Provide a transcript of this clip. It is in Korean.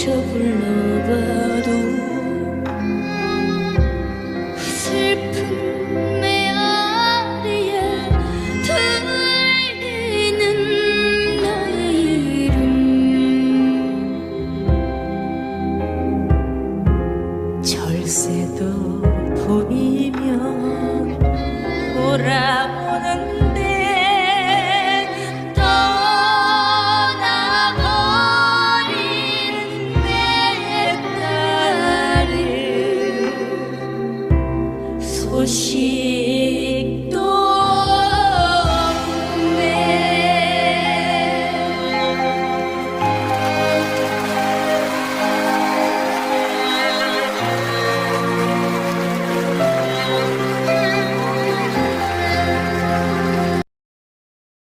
멈춰 불러봐도 슬픈 메아리에 들리는 나의 이름. 절세도 보이면 돌아 বসিয়ে